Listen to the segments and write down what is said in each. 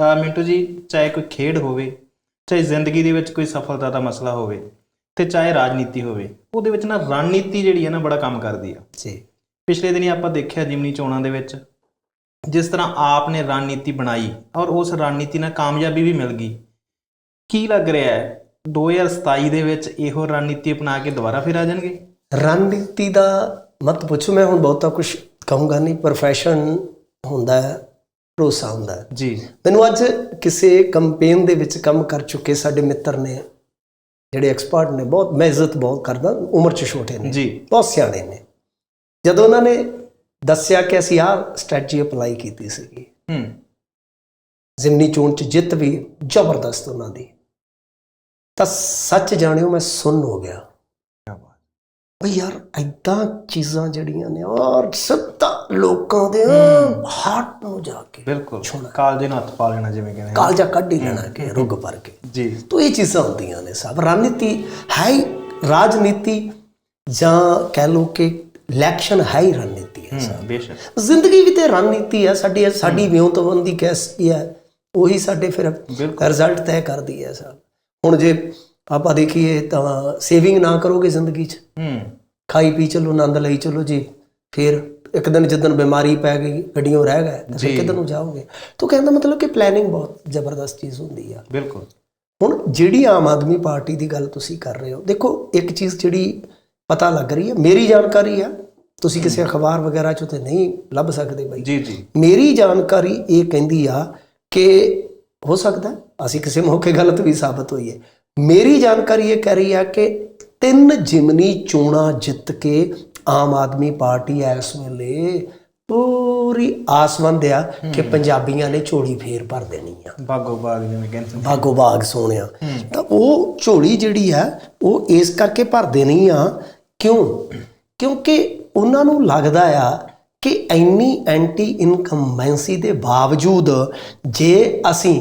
ਮਿੰਟੂ ਜੀ ਚਾਹੇ ਕੋਈ ਖੇਡ ਹੋਵੇ ਚਾਹੇ ਜ਼ਿੰਦਗੀ ਦੇ ਵਿੱਚ ਕੋਈ ਸਫਲਤਾ ਦਾ ਮਸਲਾ ਹੋਵੇ ਤੇ ਚਾਹੇ ਰਾਜਨੀਤੀ ਹੋਵੇ ਉਹਦੇ ਵਿੱਚ ਨਾ ਰਣਨੀਤੀ ਜਿਹੜੀ ਹੈ ਨਾ ਬੜਾ ਕੰਮ ਕਰਦੀ ਆ। ਜੀ। ਪਿਛਲੇ ਦਿਨੀ ਆਪਾਂ ਦੇਖਿਆ ਜਿਮਨੀ ਚੋਣਾਂ ਦੇ ਵਿੱਚ ਜਿਸ ਤਰ੍ਹਾਂ ਆਪ ਨੇ ਰਣਨੀਤੀ ਬਣਾਈ ਔਰ ਉਸ ਰਣਨੀਤੀ ਨਾਲ ਕਾਮਯਾਬੀ ਵੀ ਮਿਲ ਗਈ। ਕੀ ਲੱਗ ਰਿਹਾ ਹੈ? 2027 ਦੇ ਵਿੱਚ ਇਹੋ ਰਣਨੀਤੀ ਅਪਣਾ ਕੇ ਦੁਬਾਰਾ ਫਿਰ ਆ ਜਾਣਗੇ? ਰਣਨੀਤੀ ਦਾ ਮਤ ਪੁੱਛੋ ਮੈਂ ਹੁਣ ਬਹੁਤਾ ਕੁਝ ਕਹੂੰਗਾ ਨਹੀਂ ਪ੍ਰੋਫੈਸ਼ਨ ਹੁੰਦਾ ਹੈ। ਭਰੋਸਾ ਹੁੰਦਾ ਜੀ। ਮੈਨੂੰ ਅੱਜ ਕਿਸੇ ਕੰਪੇਨ ਦੇ ਵਿੱਚ ਕੰਮ ਕਰ ਚੁੱਕੇ ਸਾਡੇ ਮਿੱਤਰ ਨੇ ਜਿਹੜੇ ਐਕਸਪਰਟ ਨੇ ਬਹੁਤ ਮੈਂ ਇੱਜ਼ਤ ਬਹੁਤ ਕਰਦਾ ਉਮਰ 'ਚ ਛੋਟੇ ਨੇ ਜੀ। ਬਹੁਤ ਸਿਆਣੇ ਨੇ। ਜਦੋਂ ਉਹਨਾਂ ਨੇ ਦੱਸਿਆ ਕਿ ਅਸੀਂ ਆਹ ਸਟ੍ਰੈਟਜੀ ਅਪਲਾਈ ਕੀਤੀ ਸੀਗੀ ਹੂੰ। ਜ਼ਿਮਨੀ ਚੋਣ 'ਚ ਜਿੱਤ ਵੀ ਜ਼ਬਰਦਸਤ ਉਹਨਾਂ ਦੀ ਤਾਂ ਸੱਚ ਜਾਣਿਓ ਮੈਂ ਸੁੰਨ ਹੋ ਗਿਆ। ਬਈ ਯਾਰ ਐਦਾਂ ਚੀਜ਼ਾਂ ਜਿਹੜੀਆਂ ਨੇ ਔਰ ਸਿੱਧਾ ਲੋਕਾਂ ਦੇ ਹਾਰਟ ਨੂੰ ਜਾ ਕੇ ਬਿਲਕੁਲ। ਕਾਲਜੇ ਨੂੰ ਹੱਥ ਪਾ ਲੈਣਾ ਜਿਵੇਂ ਕਹਿੰਦੇ ਕਾਲਜਾ ਕੱਢ ਹੀ ਲੈਣਾ ਕਿ ਰੁੱਗ ਭਰ ਕੇ। ਜੀ। ਤੋ ਇਹ ਚੀਜ਼ਾਂ ਹੁੰਦੀਆਂ ਨੇ ਸਭ। ਰਣਨੀਤੀ ਹੈ ਹੀ ਰਾਜਨੀਤੀ ਜਾਂ ਕਹਿ ਲੋ ਕਿ ਇਲੈਕਸ਼ਨ ਹੈ ਹੀ ਰਣਨੀਤੀ ਹੈ ਹੂੰ ਬੇਸ਼ੱਕ। ਜ਼ਿੰਦਗੀ ਵੀ ਤੇ ਰਣਨੀਤੀ ਹੈ। ਸਾਡੀ ਸਾਡੀ ਵਿਉਂਤਬੰਦੀ ਕੈਸੀ ਹੈ ਉਹੀ ਸਾਡੇ ਫਿਰ। ਰਿਜ਼ਲਟ ਤੈਅ ਕਰਦੀ ਹੈ ਸਭ। ਹੁਣ ਜੇ ਆਪਾਂ ਦੇਖੀਏ ਤਾਂ ਸੇਵਿੰਗ ਨਾ ਕਰੋਗੇ ਜ਼ਿੰਦਗੀ 'ਚ। ਹੂੰ। ਖਾਈ ਪੀ ਚਲੋ ਆਨੰਦ ਲਈ ਚਲੋ ਜੀ। ਫਿਰ ਇੱਕ ਦਿਨ ਜਦੋਂ ਬਿਮਾਰੀ ਪੈ ਗਈ ਗੱਡੀਆਂ ਰਹਿ ਗਏ ਤਾਂ ਫਿਰ। ਕਿੱਧਰ ਨੂੰ ਜਾਓਗੇ? ਤਾਂ ਕਹਿੰਦਾ ਮਤਲਬ ਕਿ ਪਲੈਨਿੰਗ ਬਹੁਤ ਜ਼ਬਰਦਸਤ ਚੀਜ਼ ਹੁੰਦੀ ਆ। ਬਿਲਕੁਲ। ਹੁਣ ਜਿਹੜੀ ਆਮ ਆਦਮੀ ਪਾਰਟੀ ਦੀ ਗੱਲ ਤੁਸੀਂ ਕਰ ਰਹੇ ਹੋ ਦੇਖੋ ਇੱਕ ਚੀਜ਼ ਜਿਹੜੀ ਪਤਾ ਲੱਗ ਰਹੀ ਹੈ ਮੇਰੀ ਜਾਣਕਾਰੀ ਆ। ਤੁਸੀਂ ਕਿਸੇ ਅਖਬਾਰ ਵਗੈਰਾ ਚੋਂ ਤੇ ਨਹੀਂ ਲੱਭ ਸਕਦੇ ਬਾਈ। ਜੀ ਜੀ। ਮੇਰੀ ਜਾਣਕਾਰੀ ਇਹ ਕਹਿੰਦੀ ਆ ਕਿ ਹੋ ਸਕਦਾ ਅਸੀਂ ਕਿਸੇ ਮੌਕੇ ਗਲਤ ਵੀ ਸਾਬਤ ਹੋਈ ਹੈ ਮੇਰੀ ਜਾਣਕਾਰੀ ਇਹ ਕਹਿ ਰਹੀ ਆ ਕਿ ਤਿੰਨ ਜਿਮਨੀ ਚੋਣਾਂ ਜਿੱਤ ਕੇ ਆਮ ਆਦਮੀ ਪਾਰਟੀ ਇਸ ਵੇਲੇ ਪੂਰੀ ਆਸਵੰਦ ਆ ਕਿ ਪੰਜਾਬੀਆਂ ਨੇ ਝੋਲੀ ਫੇਰ ਭਰ ਦੇਣੀ ਆ। ਬਾਗੋ ਬਾਗ ਜਿਵੇਂ ਕਹਿੰਦੇ ਭਾਗੋ ਭਾਗ ਸੋਹਣਿਆ ਤਾਂ ਉਹ ਝੋਲੀ ਜਿਹੜੀ ਆ ਉਹ ਇਸ ਕਰਕੇ ਭਰ ਦੇਣੀ ਆ ਕਿਉਂ? ਕਿਉਂਕਿ ਉਹਨਾਂ ਨੂੰ ਲੱਗਦਾ ਆ ਕਿ ਇੰਨੀ ਐਂਟੀ ਇਨਕੰਬੈਂਸੀ ਦੇ ਬਾਵਜੂਦ ਜੇ ਅਸੀਂ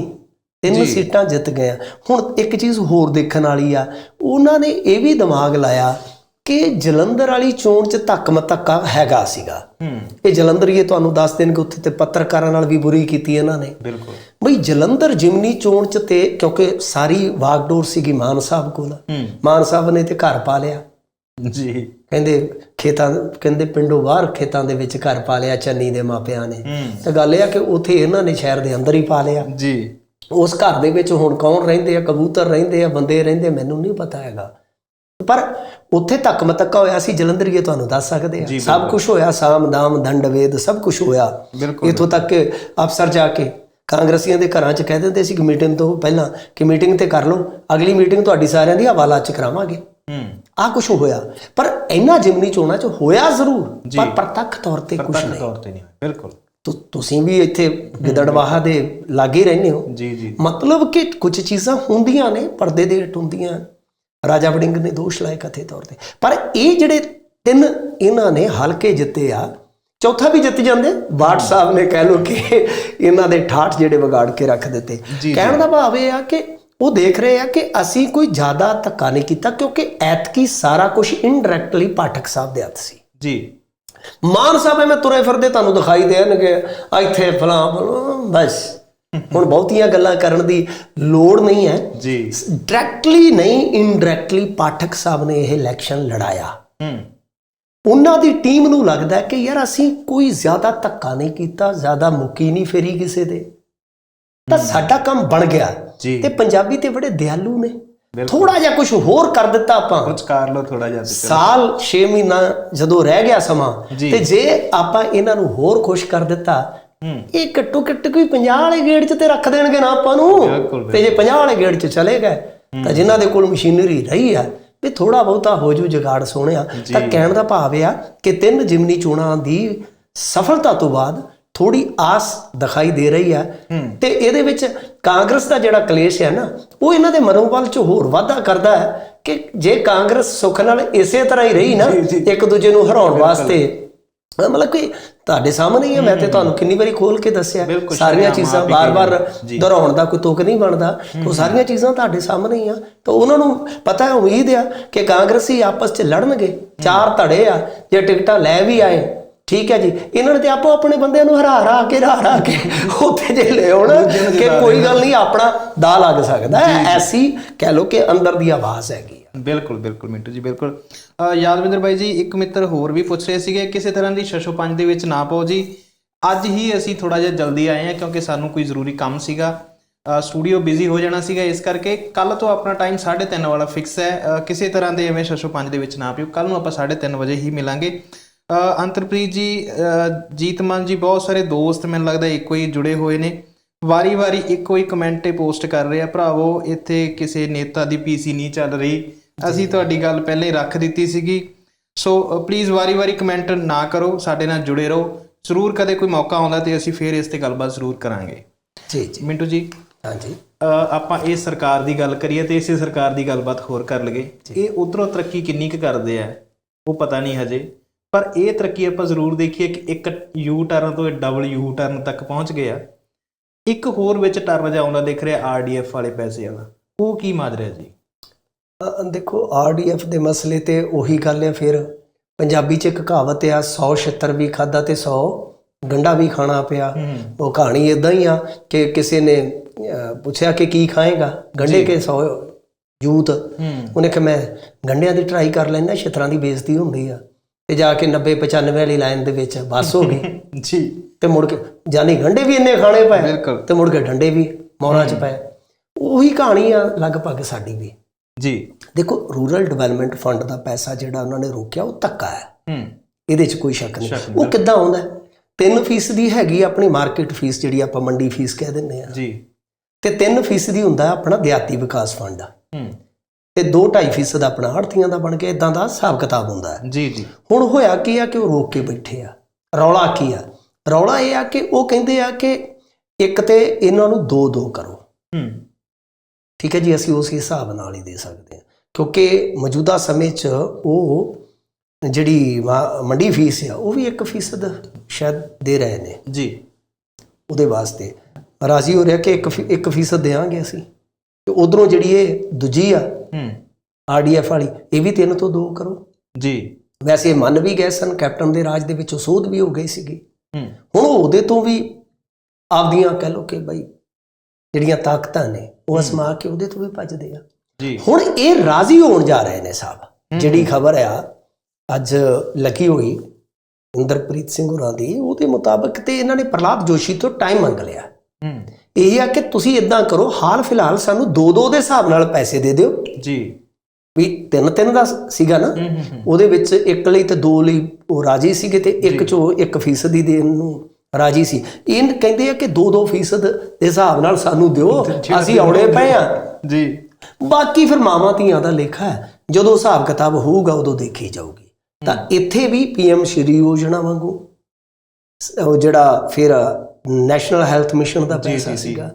ਤਿੰਨ ਸੀਟਾਂ ਜਿੱਤ ਗਏ ਆ। ਹੁਣ ਇੱਕ ਚੀਜ਼ ਹੋਰ ਦੇਖਣ ਵਾਲੀ ਆ ਉਹਨਾਂ ਨੇ ਇਹ ਵੀ ਦਿਮਾਗ ਲਾਇਆ ਕਿ ਜਲੰਧਰ ਵਾਲੀ ਚੋਣ 'ਚ ਧੱਕ ਮਤੱਕਾ ਹੈਗਾ ਸੀਗਾ। ਹੂੰ। ਇਹ ਜਲੰਧਰੀਏ ਤੁਹਾਨੂੰ ਦੱਸ ਦੇਣਗੇ ਉੱਥੇ ਤੇ ਪੱਤਰਕਾਰਾਂ ਨਾਲ ਵੀ ਬੁਰੀ ਕੀਤੀ ਇਹਨਾਂ ਨੇ। ਬਿਲਕੁਲ। ਬਈ ਜਲੰਧਰ ਜਿਮਨੀ ਚੋਣ ਚ ਤੇ ਕਿਉਂਕਿ ਸਾਰੀ ਵਾਗਡੋਰ ਸੀਗੀ ਮਾਨ ਸਾਹਿਬ ਕੋਲ। ਮਾਨ ਸਾਹਿਬ ਨੇ ਤੇ ਘਰ ਪਾ ਲਿਆ। ਜੀ। ਕਹਿੰਦੇ ਖੇਤਾਂ ਕਹਿੰਦੇ ਪਿੰਡੋਂ ਬਾਹਰ ਖੇਤਾਂ ਦੇ ਵਿੱਚ ਘਰ ਪਾ ਲਿਆ ਚੰਨੀ ਦੇ ਮਾਪਿਆਂ ਨੇ। ਤੇ ਗੱਲ ਇਹ ਆ ਕਿ ਉੱਥੇ ਇਹਨਾਂ ਨੇ ਸ਼ਹਿਰ ਦੇ ਅੰਦਰ ਹੀ ਪਾ ਲਿਆ। ਜੀ। ਉਸ ਘਰ ਦੇ ਵਿੱਚ ਹੁਣ ਕੌਣ ਰਹਿੰਦੇ ਆ ਕਬੂਤਰ ਰਹਿੰਦੇ ਆ ਬੰਦੇ ਰਹਿੰਦੇ ਮੈਨੂੰ ਨਹੀਂ ਪਤਾ ਹੈਗਾ। ਪਰ ਉੱਥੇ ਤੱਕ ਮਤੱਕਾ ਹੋਇਆ ਸੀ ਜਲੰਧਰੀਏ ਤੁਹਾਨੂੰ ਦੱਸ ਸਕਦੇ ਆ। ਸਭ ਕੁਝ ਹੋਇਆ ਸਾਮ ਦਾਮ ਦੰਡ ਵੇਦ ਸਭ ਕੁਝ ਹੋਇਆ। ਇਥੋਂ ਤੱਕ ਕਿ ਅਫਸਰ ਜਾ ਕੇ ਕਾਂਗਰਸੀਆਂ ਦੇ ਘਰਾਂ 'ਚ ਕਹਿ ਦਿੰਦੇ ਸੀ ਕਿ ਮੀਟਿੰਗ ਤੋਂ ਪਹਿਲਾਂ ਕਿ ਮੀਟਿੰਗ ਤੇ ਕਰ ਲਓ ਅਗਲੀ ਮੀਟਿੰਗ ਤੁਹਾਡੀ ਸਾਰਿਆਂ ਦੀ ਹਵਾਲਾ 'ਚ ਕਰਾਵਾਂਗੇ। ਹੂੰ। ਆ ਕੁਝ ਹੋਇਆ। ਪਰ ਇਹਨਾਂ ਜਿਮਨੀ ਚੋਣਾਂ 'ਚ ਹੋਇਆ ਜ਼ਰੂਰ ਪਰ ਪ੍ਰਤੱਖ ਤੌਰ ਤੇ ਕੁਝ ਨਹੀਂ। ਤੌਰ ਤੇ ਨਹੀਂ। ਹੋਇਆ। ਬਿਲਕੁਲ। ਤੁਸੀਂ ਵੀ ਇੱਥੇ ਗਿੱਦੜਵਾਹਾ ਦੇ ਲਾਗੇ ਰਹਿੰਦੇ ਹੋ। ਜੀ ਜੀ। ਮਤਲਬ ਕਿ ਕੁਝ ਚੀਜ਼ਾਂ ਹੁੰਦੀਆਂ ਨੇ ਪਰਦੇ ਦੇ ਹੇਠ ਹੁੰਦੀਆਂ। ਰਾਜਾ ਵੜਿੰਗ ਨੇ ਦੋਸ਼ ਲਾਏ ਕਥੇ ਤੌਰ ਤੇ। ਪਰ ਇਹ ਜਿਹੜੇ ਤਿੰਨ ਇਹਨਾਂ ਨੇ ਹਲਕੇ ਜਿੱਤੇ ਆ ਚੌਥਾ ਵੀ ਜਿੱਤ ਜਾਂਦੇ। ਬਾਟ ਸਾਹਿਬ ਨੇ ਕਹਿ ਲੋ ਕਿ ਇਹਨਾਂ ਦੇ ਠਾਠ ਜਿਹੜੇ ਵਿਗਾੜ ਕੇ ਰੱਖ ਦਿੱਤੇ। ਕਹਿਣ ਦਾ ਭਾਵ ਇਹ ਆ ਕਿ ਉਹ ਦੇਖ ਰਹੇ ਆ ਕਿ ਅਸੀਂ ਕੋਈ ਜ਼ਿਆਦਾ ਧੱਕਾ ਨਹੀਂ ਕੀਤਾ ਕਿਉਂਕਿ ਐਤਕੀ ਸਾਰਾ ਕੁਝ ਇਨਡਾਇਰੈਕਟਲੀ ਪਾਠਕ ਸਾਹਿਬ ਦੇ ਹੱਥ ਸੀ। ਜੀ। ਮਾਨ ਸਾਹਿਬ ਐਵੇਂ ਤੁਰੇ ਫਿਰਦੇ ਤੁਹਾਨੂੰ ਦਿਖਾਈ ਦੇਣਗੇ ਇੱਥੇ ਫਲਾਂ ਬਸ। ਹੁਣ ਬਹੁਤੀਆਂ ਗੱਲਾਂ ਕਰਨ ਦੀ ਲੋੜ ਨਹੀਂ ਹੈ। ਜੀ। ਡਾਇਰੈਕਟਲੀ ਨਹੀਂ ਇਨਡਾਇਰੈਕਟਲੀ ਪਾਠਕ ਸਾਹਿਬ ਨੇ ਇਹ ਇਲੈਕਸ਼ਨ ਲੜਾਇਆ। ਹੂੰ। ਉਹਨਾਂ ਦੀ ਟੀਮ ਨੂੰ ਲੱਗਦਾ ਕਿ ਯਾਰ ਅਸੀਂ ਕੋਈ ਜ਼ਿਆਦਾ ਧੱਕਾ ਨਹੀਂ ਕੀਤਾ ਜ਼ਿਆਦਾ ਮੁੱਕੀ ਨਹੀਂ ਫੇਰੀ ਕਿਸੇ ਦੇ। ਤਾਂ ਸਾਡਾ ਕੰਮ ਬਣ ਗਿਆ। ਤੇ ਪੰਜਾਬੀ ਤੇ ਬੜੇ ਦਿਆਲੂ ਨੇ। ਥੋੜਾ ਜਿਹਾ ਕੁਝ ਹੋਰ ਕਰ ਦਿੱਤਾ ਆਪਾਂ। ਕੁਝ ਕਰ ਲਓ ਥੋੜਾ ਜਿਹਾ ਸਾਲ 6 ਮਹੀਨਾ ਜਦੋਂ ਰਹਿ ਗਿਆ ਸਮਾਂ। ਤੇ ਜੇ ਆਪਾਂ ਇਹਨਾਂ ਨੂੰ ਹੋਰ ਖੁਸ਼ ਕਰ ਦਿੱਤਾ ਇਹ ਘੱਟੋ ਘੱਟ ਕੋਈ 50 ਵਾਲੇ ਗੇੜ 'ਚ ਤੇ ਰੱਖ ਦੇਣਗੇ ਨਾ ਆਪਾਂ ਨੂੰ। ਤੇ ਜੇ 50 ਵਾਲੇ ਗੇੜ 'ਚ ਚਲੇ ਗਏ ਤਾਂ ਜਿਨ੍ਹਾਂ ਦੇ ਕੋਲ ਮਸ਼ੀਨਰੀ ਰਹੀ ਆ ਵੀ ਥੋੜਾ ਬਹੁਤਾ ਹੋ ਜੂ ਜਗਾੜ ਸੋਹਣਿਆ। ਤਾਂ ਕਹਿਣ ਦਾ ਭਾਵ ਆ ਕਿ ਤਿੰਨ ਜਿਮਨੀ ਚੋਣਾਂ ਦੀ ਸਫਲਤਾ ਤੋਂ ਬਾਅਦ ਥੋੜੀ ਆਸ ਦਿਖਾਈ ਦੇ ਰਹੀ ਆ ਤੇ ਇਹਦੇ ਵਿੱਚ ਕਾਂਗਰਸ ਦਾ ਜਿਹੜਾ ਕਲੇਸ਼ ਹੈ ਨਾ ਉਹ ਇਹਨਾਂ ਦੇ ਮਨੋਬਲ 'ਚ ਹੋਰ ਵਾਧਾ ਕਰਦਾ ਹੈ ਕਿ ਜੇ ਕਾਂਗਰਸ ਸੁੱਖ ਨਾਲ ਇਸੇ ਤਰ੍ਹਾਂ ਹੀ ਰਹੀ ਨਾ ਇੱਕ ਦੂਜੇ ਨੂੰ ਹਰਾਉਣ ਵਾਸਤੇ। ਮਤਲਬ ਕਿ ਤੁਹਾਡੇ ਸਾਹਮਣੇ ਹੀ ਹੈ ਮੈਂ ਤੇ ਤੁਹਾਨੂੰ ਕਿੰਨੀ ਵਾਰੀ ਖੋਲ ਕੇ ਦੱਸਿਆ ਸਾਰੀਆਂ ਚੀਜ਼ਾਂ ਹੀ। ਬਾਰ-ਬਾਰ। ਦੁਹਰਾਉਣ ਦਾ ਕੋਈ ਤੁਕ ਨਹੀਂ ਬਣਦਾ। ਉਹ ਸਾਰੀਆਂ ਚੀਜ਼ਾਂ ਤੁਹਾਡੇ ਸਾਹਮਣੇ ਹੀ ਆ। ਤਾਂ ਉਹਨਾਂ ਨੂੰ ਪਤਾ ਹੈ ਉਮੀਦ ਆ ਕਿ ਕਾਂਗਰਸੀ ਆਪਸ 'ਚ ਲੜਨਗੇ। ਚਾਰ ਧੜੇ ਆ ਜੇ ਟਿਕਟਾਂ ਲੈ ਵੀ ਆਏ ਠੀਕ ਹੈ ਜੀ। ਇਹਨਾਂ ਨੇ ਤੇ ਆਪੋ ਆਪਣੇ ਬੰਦਿਆਂ ਨੂੰ ਹਰਾ ਹਰਾ ਕੇ ਹਰਾ ਹਰਾ ਕੇ ਉੱਥੇ ਜੇ ਲੈ ਆਉਣ ਕਿ ਕੋਈ ਗੱਲ ਨਹੀਂ ਆਪਣਾ ਦਾ ਲੱਗ ਸਕਦਾ। ਐਸੀ ਕਹਿ ਲੋ ਕਿ ਅੰਦਰ ਦੀ ਆਵਾਜ਼ ਹੈਗੀ ਬਿਲਕੁਲ ਬਿਲਕੁਲ ਮਿੰਟੂ ਜੀ ਬਿਲਕੁਲ। ਯਾਦਵਿੰਦਰ ਬਾਈ ਜੀ ਇੱਕ ਮਿੱਤਰ ਹੋਰ ਵੀ ਪੁੱਛ ਰਹੇ ਸੀਗੇ ਕਿਸੇ ਤਰ੍ਹਾਂ ਦੀ ਛਸ਼ੋ ਪੰਜ ਦੇ ਵਿੱਚ ਨਾ ਪਾਓ ਜੀ। ਅੱਜ ਹੀ ਅਸੀਂ ਥੋੜਾ ਜਿਹਾ ਜਲਦੀ ਆਏ ਹਾਂ ਕਿਉਂਕਿ ਸਾਨੂੰ ਕੋਈ ਜ਼ਰੂਰੀ ਕੰਮ ਸੀਗਾ। ਸਟੂਡੀਓ ਬਿਜ਼ੀ ਹੋ ਜਾਣਾ ਸੀਗਾ ਇਸ ਕਰਕੇ ਕੱਲ ਤੋਂ ਆਪਣਾ ਟਾਈਮ 3:30 ਵਾਲਾ ਫਿਕਸ ਹੈ। ਕਿਸੇ ਤਰ੍ਹਾਂ ਦੇ ਐਵੇਂ ਛਸ਼ੋ ਪੰਜ ਦੇ ਵਿੱਚ ਨਾ ਪਿਓ। ਕੱਲ ਨੂੰ ਆਪਾਂ 3:30 ਵਜੇ ਹੀ ਮਿਲਾਂਗੇ। ਅੰਤਰਪ੍ਰੀਤ ਜੀ ਜੀਤਮਨ ਜੀ ਬਹੁਤ ਸਾਰੇ ਦੋਸਤ ਮੈਨੂੰ ਲੱਗਦਾ ਇੱਕੋ ਹੀ ਜੁੜੇ ਹੋਏ ਨੇ। ਵਾਰੀ-ਵਾਰੀ ਇੱਕੋ ਹੀ ਕਮੈਂਟ ਤੇ ਪੋਸਟ ਕਰ ਰਹੇ ਆ। ਭਰਾਵੋ ਇੱਥੇ ਕਿਸੇ ਨੇਤਾ ਦੀ ਪੀਸੀ ਨਹੀਂ ਚੱਲ ਰਹੀ। ਅਸੀਂ ਤੁਹਾਡੀ ਗੱਲ ਪਹਿਲੇ ਹੀ ਰੱਖ ਦਿੱਤੀ ਸੀਗੀ। ਸੋ ਪਲੀਜ਼ ਵਾਰੀ-ਵਾਰੀ ਕਮੈਂਟ ਨਾ ਕਰੋ। ਸਾਡੇ ਨਾਲ ਜੁੜੇ ਰਹੋ। ਜ਼ਰੂਰ ਕਦੇ ਕੋਈ ਮੌਕਾ ਆਉਂਦਾ ਤੇ ਅਸੀਂ ਫੇਰ ਇਸ ਤੇ ਗੱਲਬਾਤ ਜ਼ਰੂਰ ਕਰਾਂਗੇ। ਜੀ ਜੀ। ਮਿੰਟੂ ਜੀ? ਹਾਂਜੀ। ਆਪਾਂ ਇਹ ਸਰਕਾਰ ਦੀ ਗੱਲ ਕਰੀਏ ਤੇ ਇਸੇ ਸਰਕਾਰ ਦੀ ਗੱਲਬਾਤ ਹੋਰ ਕਰ ਲਈਏ। ਇਹ ਉਧਰੋਂ ਤਰੱਕੀ ਕਿੰਨੀ ਕੁ ਕਰਦੇ ਆ? ਉਹ ਪਤਾ ਨਹੀਂ ਹਜੇ। ਪਰ ਇਹ ਤਰੱਕੀ ਆਪਾਂ ਜ਼ਰੂਰ ਦੇਖੀਏ ਕਿ ਇੱਕ ਯੂ ਟਰਨ ਤੋਂ ਡਬਲ ਯੂ ਟਰਨ ਤੱਕ ਪਹੁੰਚ ਗਿਆ ਇੱਕ ਹੋਰ ਵਿੱਚ ਟਰਨ ਜਿਹਾ ਆਉਂਦਾ ਦਿਖ ਰਿਹਾ ਆਰਡੀਐਫ ਵਾਲੇ ਪੈਸੇ ਵਾਲਾ। ਉਹ ਕੀ ਮਾਜ ਰਿਹਾ ਜੀ? ਦੇਖੋ ਆਰਡੀਐਫ ਦੇ ਮਸਲੇ ਤੇ ਉਹੀ ਗੱਲ ਹੈ ਫਿਰ ਪੰਜਾਬੀ ਚ ਇੱਕ ਕਹਾਵਤ ਆ 100 ਛਿੱਤਰ ਵੀ ਖਾਦਾ ਤੇ 100 ਗੰਡਾ ਵੀ ਖਾਣਾ ਪਿਆ। ਉਹ ਕਹਾਣੀ ਇਦਾਂ ਹੀ ਆ ਕਿ ਕਿਸੇ ਨੇ ਪੁੱਛਿਆ ਕਿ ਕੀ ਖਾਏਗਾ? ਗੰਡੇ ਕੇ 100 ਯੂਥ ਉਹਨੇ ਕਿ ਮੈਂ ਗੰਡਿਆਂ ਦੀ ਟਰਾਈ ਕਰ ਲੈਣਾ ਛਿੱਤਰਾਂ ਦੀ ਬੇਇੱਜ਼ਤੀ ਹੁੰਦੀ ਆ। ਤੇ ਜਾ ਕੇ 90 95 ਵਾਲੀ ਲਾਈਨ ਦੇ ਵਿੱਚ ਬੱਸ ਹੋ ਗਈ। ਜੀ। ਤੇ ਮੁੜ ਕੇ ਜਾਨੀ ਗੰਡੇ ਵੀ ਇੰਨੇ ਖਾਣੇ ਪਏ। ਤੇ ਮੁੜ ਕੇ ਡੰਡੇ ਵੀ ਮੌਰਾਂ 'ਚ ਪਏ। ਉਹੀ ਕਹਾਣੀ ਆ ਲਗਭਗ ਸਾਡੀ ਵੀ। ਜੀ। ਦੇਖੋ ਰੂਰਲ ਡਿਵੈਲਪਮੈਂਟ ਫੰਡ ਦਾ ਪੈਸਾ ਜਿਹੜਾ ਉਹਨਾਂ ਨੇ ਰੋਕਿਆ ਉਹ ਧੱਕਾ ਹੈ। ਹੂੰ। ਇਹਦੇ 'ਚ ਕੋਈ ਸ਼ੱਕ ਨਹੀਂ। ਉਹ ਕਿੱਦਾਂ ਆਉਂਦਾ ਹੈ? ਤਿੰਨ ਫੀਸ ਦੀ ਹੈਗੀ ਆਪਣੀ ਮਾਰਕੀਟ ਫੀਸ ਜਿਹੜੀ ਆਪਾਂ ਮੰਡੀ ਫੀਸ ਕਹਿ ਦਿੰਦੇ ਆ। ਜੀ। ਤੇ 3% ਦੀ ਹੁੰਦਾ ਆਪਣਾ ਦਿਹਾਤੀ ਵਿਕਾਸ ਫੰਡ। ਹੂੰ। ਤੇ 2.5% ਦਾ ਆਪਣਾ ਆੜਤੀਆਂ ਦਾ ਬਣ ਕੇ ਇਦਾਂ ਦਾ ਹਿਸਾਬ ਕਿਤਾਬ ਹੁੰਦਾ ਹੈ। ਜੀ ਜੀ। ਹੁਣ ਹੋਇਆ ਕੀ ਆ ਕਿ ਉਹ ਰੋਕ ਕੇ ਬੈਠੇ ਆ। ਰੌਲਾ ਕੀ ਆ? ਰੌਲਾ ਇਹ ਆ ਕਿ ਉਹ ਕਹਿੰਦੇ ਆ ਕਿ ਇੱਕ ਤੇ ਇਹਨਾਂ ਨੂੰ ਦੋ ਦੋ ਕਰੋ। ਹੂੰ। ਠੀਕ ਹੈ ਜੀ ਅਸੀਂ ਉਸ ਹਿਸਾਬ ਨਾਲ ਹੀ ਦੇ ਸਕਦੇ ਹਾਂ। ਕਿਉਂਕਿ ਮੌਜੂਦਾ ਸਮੇਂ 'ਚ ਉਹ ਜਿਹੜੀ ਮੰਡੀ ਫੀਸ ਆ ਉਹ ਵੀ 1% ਸ਼ਾਇਦ ਦੇ ਰਹੇ ਨੇ। ਜੀ। ਉਹਦੇ ਵਾਸਤੇ। ਰਾਜ਼ੀ ਹੋ ਰਿਹਾ ਕਿ 1 1% ਦੇਵਾਂਗੇ ਅਸੀਂ। ਤੇ ਉਧਰੋਂ ਜਿਹੜੀ ਇਹ ਦੂਜੀ ਆ ਹੂੰ। ਆਰਡੀਐਫ ਵਾਲੀ ਇਹ ਵੀ 3 ਤੋਂ 2 ਕਰੋ। ਜੀ। ਵੈਸੇ ਇਹ ਮੰਨ ਵੀ ਗਏ ਸਨ ਕੈਪਟਨ ਦੇ ਰਾਜ ਦੇ ਵਿੱਚੋਂ ਸੋਧ ਵੀ ਹੋ ਗਈ ਸੀਗੀ। ਹੂੰ। ਹੁਣ ਉਹ ਉਹਦੇ ਤੋਂ ਵੀ ਆਪਦੀਆਂ ਕਹਿ ਲੋ ਕਿ ਬਈ ਜਿਹੜੀਆਂ ਤਾਕਤਾਂ ਨੇ ਉਹ ਅਸਮਾ ਕੇ ਉਹਦੇ ਤੋਂ ਵੀ ਭੱਜਦੇ ਆ। ਜੀ। ਹੁਣ ਇਹ ਰਾਜ਼ੀ ਹੋਣ ਜਾ ਰਹੇ ਨੇ ਸਾਹਿਬ ਜਿਹੜੀ ਖਬਰ ਆ ਅੱਜ ਲੱਗੀ ਹੋਈ ਇੰਦਰਪ੍ਰੀਤ ਸਿੰਘ ਹੋਰਾਂ ਦੀ ਉਹਦੇ ਮੁਤਾਬਕ ਤੇ ਇਹਨਾਂ ਨੇ ਪ੍ਰਲਾਦ ਜੋਸ਼ੀ ਤੋਂ ਟਾਈਮ ਮੰਗ ਲਿਆ। ਹੂੰ। ਇਹ ਆ ਕਿ ਤੁਸੀਂ ਇਦਾਂ ਕਰੋ ਹਾਲ ਫਿਲਹਾਲ ਸਾਨੂੰ ਦੋ ਦੋ ਦੇ ਹਿਸਾਬ ਨਾਲ ਪੈਸੇ ਦੇ ਦਿਓ। ਜੀ। ਵੀ ਤਿੰਨ ਤਿੰਨ ਦਾ ਸੀਗਾ ਨਾ ਉਹਦੇ ਵਿੱਚ ਇੱਕ ਲਈ ਤੇ ਦੋ ਲਈ ਉਹ ਰਾਜੀ ਸੀਗੇ ਤੇ ਇੱਕ ਚੋਂ 1% ਦੀ ਦੇਣ ਨੂੰ ਰਾਜੀ ਸੀ। ਇਹ ਕਹਿੰਦੇ ਆ ਕਿ 2-2% ਦੇ ਹਿਸਾਬ ਨਾਲ ਸਾਨੂੰ ਦਿਓ ਅਸੀਂ ਆਉਣੇ ਪਏ ਆ। ਜੀ। ਬਾਕੀ ਫਿਰ ਮਾਵਾਂ ਧੀਆਂ ਦਾ ਲੇਖਾ ਹੈ ਜਦੋਂ ਹਿਸਾਬ ਕਿਤਾਬ ਹੋਊਗਾ ਉਦੋਂ ਦੇਖੀ ਜਾਊਗੀ। ਤਾਂ ਇੱਥੇ ਵੀ ਪੀਐਮ ਸ਼੍ਰੀ ਯੋਜਨਾ ਵਾਂਗੂ ਉਹ ਜਿਹੜਾ ਫਿਰ ਨੈਸ਼ਨਲ ਹੈਲਥ ਮਿਸ਼ਨ ਦਾ ਪੈਸਾ ਸੀਗਾ।